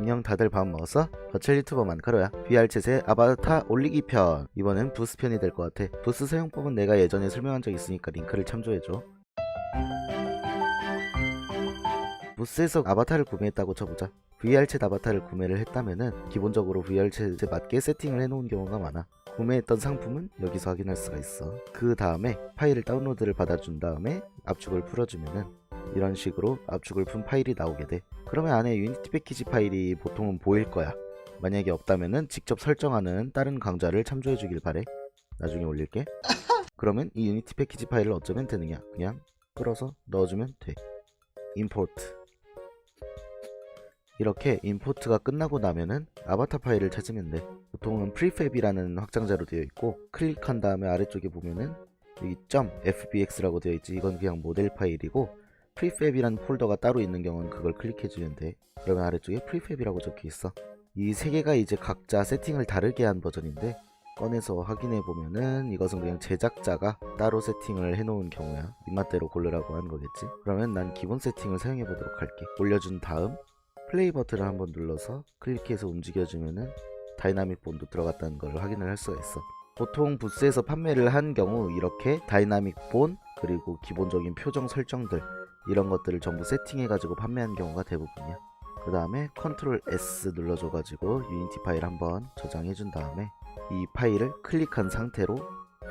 안녕 다들 밥 먹었어? 버첼 유튜버 만카로야 VR챗의 아바타 올리기 편. 이번엔 부스 편이 될 것 같아. 부스 사용법은 내가 예전에 설명한 적 있으니까 링크를 참조해줘. 부스에서 아바타를 구매했다고 쳐보자. VR챗 아바타를 구매를 했다면은 기본적으로 VR챗에 맞게 세팅을 해놓은 경우가 많아. 구매했던 상품은 여기서 확인할 수가 있어. 그 다음에 파일을 다운로드를 받아준 다음에 압축을 풀어주면은 이런 식으로 압축을 푼 파일이 나오게 돼. 그러면 안에 유니티 패키지 파일이 보통은 보일 거야. 만약에 없다면은 직접 설정하는 다른 강좌를 참조해 주길 바래. 나중에 올릴게. 그러면 이 유니티 패키지 파일을 어쩌면 되느냐? 그냥 끌어서 넣어주면 돼. 임포트 이렇게 임포트가 끝나고 나면은 아바타 파일을 찾으면 돼. 보통은 프리팹이라는 확장자로 되어 있고 클릭한 다음에 아래쪽에 보면은 여기 .fbx라고 되어 있지. 이건 그냥 모델 파일이고 프리팹이라는 폴더가 따로 있는 경우는 그걸 클릭해주면 돼 그러면 아래쪽에 프리팹이라고 적혀 있어. 이 세 개가 이제 각자 세팅을 다르게 한 버전인데 꺼내서 확인해 보면은 이것은 그냥 제작자가 따로 세팅을 해놓은 경우야. 입맛대로 고르라고 하는 거겠지? 그러면 난 기본 세팅을 사용해 보도록 할게. 올려준 다음 플레이 버튼을 한번 눌러서 클릭해서 움직여주면은 다이나믹 본도 들어갔다는 걸 확인을 할 수가 있어. 보통 부스에서 판매를 한 경우 이렇게 다이나믹 본 그리고 기본적인 표정 설정들 이런 것들을 전부 세팅해가지고 판매한 경우가 대부분이야. 그 다음에 컨트롤 S 눌러줘가지고 유니티 파일 한번 저장해준 다음에 이 파일을 클릭한 상태로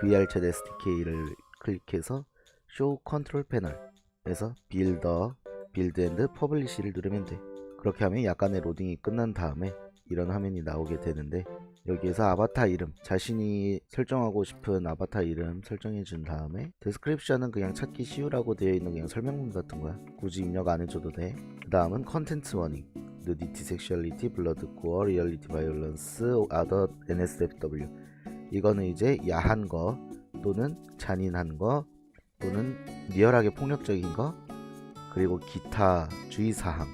VR챗 SDK를 클릭해서 Show Control Panel에서 빌더, 빌드 앤드 퍼블리시를 누르면 돼. 그렇게 하면 약간의 로딩이 끝난 다음에 이런 화면이 나오게 되는데 여기에서 아바타 이름 자신이 설정하고 싶은 아바타 이름 설정해 준 다음에 데스크립션은 그냥 찾기 쉬우라고 되어 있는 그냥 설명문 같은 거야. 굳이 입력 안 해줘도 돼그 다음은 컨텐츠 워닝 누디티 섹슈얼리티 블러드 바이올런스 아더 NSFW 이거는 이제 야한 거 또는 잔인한 거 또는 리얼하게 폭력적인 거 그리고 기타 주의사항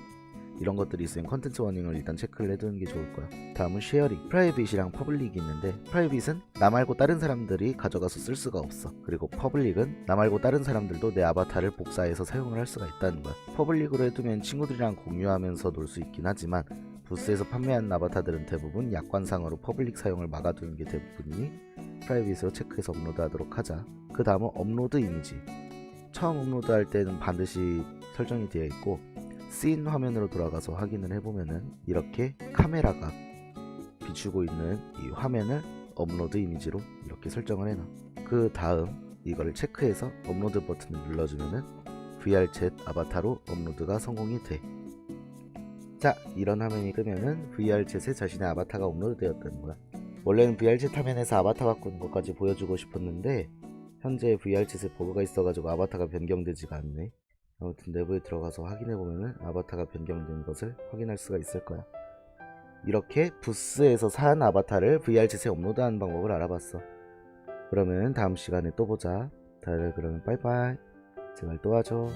이런 것들이 있으면 컨텐츠 워닝을 일단 체크를 해두는 게 좋을 거야. 다음은 쉐어링, 프라이빗이랑 퍼블릭이 있는데 프라이빗은 나 말고 다른 사람들이 가져가서 쓸 수가 없어. 그리고 퍼블릭은 나 말고 다른 사람들도 내 아바타를 복사해서 사용을 할 수가 있다는 거야. 퍼블릭으로 해두면 친구들이랑 공유하면서 놀 수 있긴 하지만 부스에서 판매하는 아바타들은 대부분 약관상으로 퍼블릭 사용을 막아두는 게 대부분이니 프라이빗으로 체크해서 업로드하도록 하자. 그 다음은 업로드 이미지. 처음 업로드할 때는 반드시 설정이 되어 있고 씬 화면으로 돌아가서 확인을 해보면은 이렇게 카메라가 비추고 있는 이 화면을 업로드 이미지로 이렇게 설정을 해놔. 그 다음 이거를 체크해서 업로드 버튼을 눌러주면은 VR챗 아바타로 업로드가 성공이 돼. 자, 이런 화면이 뜨면은 VR챗에 자신의 아바타가 업로드 되었다는 거야. 원래는 VR챗 화면에서 아바타 바꾸는 것까지 보여주고 싶었는데 현재 VR챗에 버그가 있어가지고 아바타가 변경되지가 않네 아무튼 내부에 들어가서 확인해보면 아바타가 변경된 것을 확인할 수가 있을 거야. 이렇게 부스에서 산 아바타를 VR챗에 업로드하는 방법을 알아봤어. 그러면 다음 시간에 또 보자. 다들 그러면 빠이빠이. 제발 또 와줘.